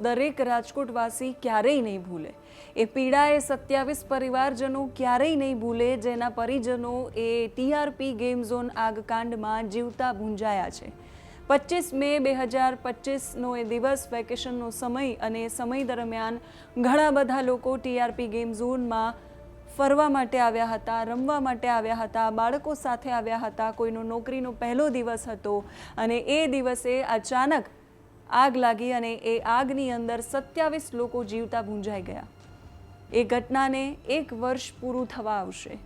દરેક રાજકોટવાસી ક્યારેય નહીં ભૂલે. એ પીડા એ સત્યાવીસ પરિવારજનો ક્યારેય નહીં ભૂલે, જેના પરિજનો એ ટીઆરપી ગેમ ઝોન આગકાંડમાં જીવતા ભૂંજાયા છે. પચીસ મે બે હજાર પચીસનો એ દિવસ વેકેશનનો સમય અને સમય દરમિયાન ઘણા બધા લોકો ટીઆરપી ગેમ ઝોનમાં ફરવા માટે આવ્યા હતા, રમવા માટે આવ્યા હતા, બાળકો સાથે આવ્યા હતા. કોઈનો નોકરીનો પહેલો દિવસ હતો અને એ દિવસે અચાનક આગ લાગી અને એ આગની અંદર સત્યાવીસ લોકો જીવતા ભૂંજાઈ ગયા. એ ઘટનાને એક વર્ષ પૂરું થવા આવશે.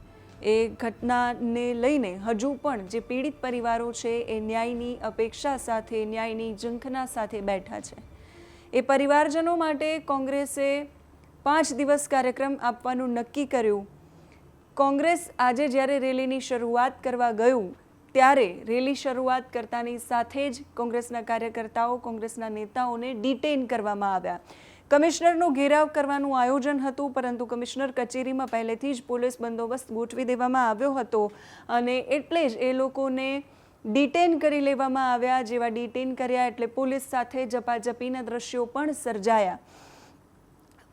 એ ઘટનાને લઈને હજુ પણ જે પીડિત પરિવારો છે એ ન્યાયની અપેક્ષા સાથે, ન્યાયની ઝંખના સાથે બેઠા છે. એ પરિવારજનો માટે કોંગ્રેસે પાંચ દિવસ કાર્યક્રમ આપવાનું નક્કી કર્યું. કોંગ્રેસ આજે જ્યારે રેલીની શરૂઆત કરવા ગયું ત્યારે રેલી શરૂઆત કરતાની સાથે જ કોંગ્રેસના કાર્યકર્તાઓ, કોંગ્રેસના નેતાઓને ડિટેઇન કરવામાં આવ્યા. કમિશનરનો ઘેરાવ કરવાનું આયોજન હતું, પરંતુ કમિશનર કચેરીમાં પહેલેથી જ પોલીસ બંદોબસ્ત ગોઠવી દેવામાં આવ્યો હતો અને એટલે જ એ લોકોને ડિટેન કરી લેવામાં આવ્યા. જેવા ડિટેન કર્યા એટલે પોલીસ સાથે ઝપાઝપીના દ્રશ્યો પણ સર્જાયા.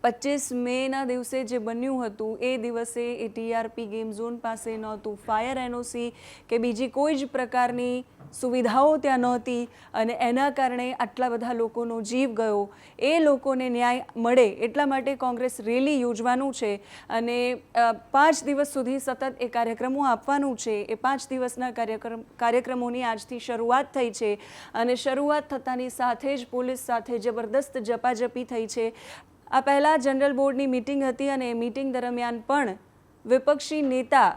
પચીસ મેના દિવસે જે બન્યું હતું, એ દિવસે એ ટીઆરપી ગેમ ઝોન પાસે નહોતું. ફાયર એનઓસી કે બીજી કોઈ જ પ્રકારની સુવિધાઓ ત્યાં નહોતી અને એના કારણે આટલા બધા લોકોનો જીવ ગયો. એ લોકોને ન્યાય મળે એટલા માટે કોંગ્રેસ રેલી યોજવાનું છે અને પાંચ દિવસ સુધી સતત એ કાર્યક્રમો આપવાનું છે. એ પાંચ દિવસના કાર્યક્રમ, કાર્યક્રમોની આજથી શરૂઆત થઈ છે અને શરૂઆત થતાની સાથે જ પોલીસ સાથે જબરદસ્ત ઝપાઝપી થઈ છે. આ પહેલાં જનરલ બોર્ડની મિટિંગ હતી અને એ મિટિંગ દરમિયાન પણ વિપક્ષી નેતા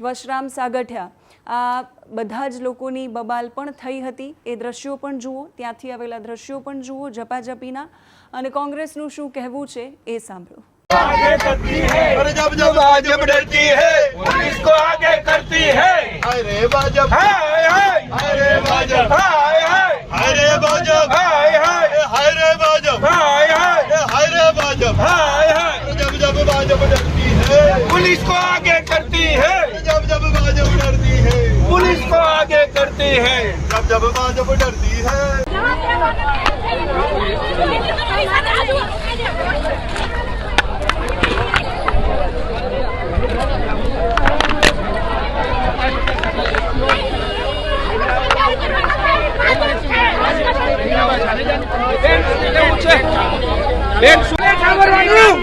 વશરામ સાગઠિયા આ બધા જ લોકોની બબાલ પણ થઈ હતી. એ દ્રશ્યો પણ જુઓ ત્યાંથી આવેલા દ્રશ્યો પણ જુઓ ઝપાઝપીના. અને કોંગ્રેસનું શું કહેવું છે એ સાંભળો. આગે કરતી હૈ पुलिस को आगे करती है जब जब बाजब डरती है पुलिस को आगे करती है जब जब बाजब डरती है Ben, ben,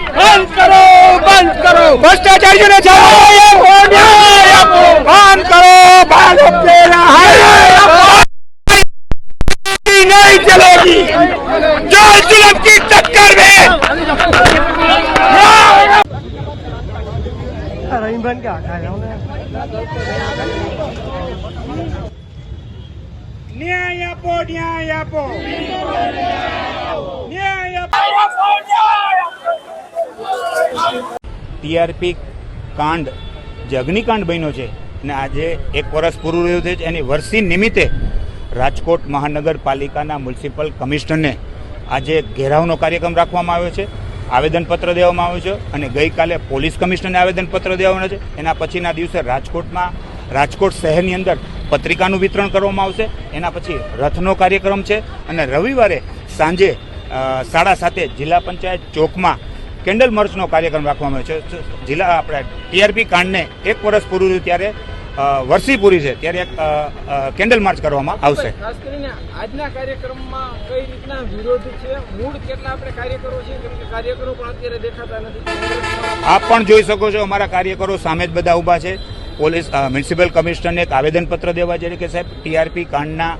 બંધ કરો. ભ્રષ્ટાચારીઓને ન્યાય આપો બંધ કરો. ભાજપ તેરા ન્યાય આપો ન્યાય આપો. ટીઆરપી કાંડ જે અગ્નિકાંડ બન્યો છે. અને આજે એક વર્ષ પૂરું રહ્યું છે એની વર્ષી નિમિત્તે રાજકોટ મહાનગરપાલિકાના મ્યુનિસિપલ કમિશનરને આજે ઘેરાવનો કાર્યક્રમ રાખવામાં આવ્યો છે. આવેદનપત્ર દેવામાં આવ્યું છે અને ગઈકાલે પોલીસ કમિશનરને આવેદનપત્ર દેવાનું છે. એના પછીના દિવસે રાજકોટમાં, રાજકોટ શહેરની અંદર પત્રિકાનું વિતરણ કરવામાં આવશે. એના પછી રથનો કાર્યક્રમ છે. અને રવિવારે સાંજે સાડા સાતે જિલ્લા પંચાયત ચોકમાં કેન્ડલ માર્ચનો કાર્યક્રમ રાખવામાં આવ્યો છે. જિલ્લા આપણે ટીઆરપી કાંડને એક વર્ષ પૂરું થયું ત્યારે વર્ષી પૂરી છે. ત્યારે એક કેન્ડલ માર્ચ કરવામાં આવશે. ખાસ કરીને આજના કાર્યક્રમમાં કઈ રીતના વિરોધ છે? મૂળ કેટલા આપણે કાર્યકરો છે? કેમ કે કાર્યકરો પણ અત્યારે દેખાતા નથી. આપ પણ જોઈ શકો છો અમારા કાર્યકરો સામે જ બધા ઊભા છે. પોલીસ મ્યુનિસિપલ કમિશનરને એક આવેદનપત્ર દેવા છે કે સાહેબ ટીઆરપી કાંડના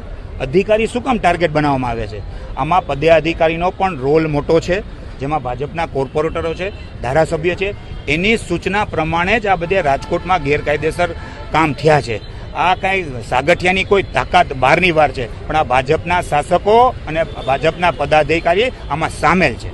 અધિકારી શું કામ ટાર્ગેટ બનાવવામાં આવે છે? આમાં પદે અધિકારીનો પણ રોલ મોટો છે. જેમાં ભાજપના કોર્પોરેટરો છે, ધારાસભ્ય છે, એની સૂચના પ્રમાણે જ આ બધે રાજકોટમાં ગેરકાયદેસર કામ થયા છે. આ કાંઈ સાગઠિયાની કોઈ તાકાત બહારની વાર છે, પણ આ ભાજપના શાસકો અને ભાજપના પદાધિકારી આમાં સામેલ છે.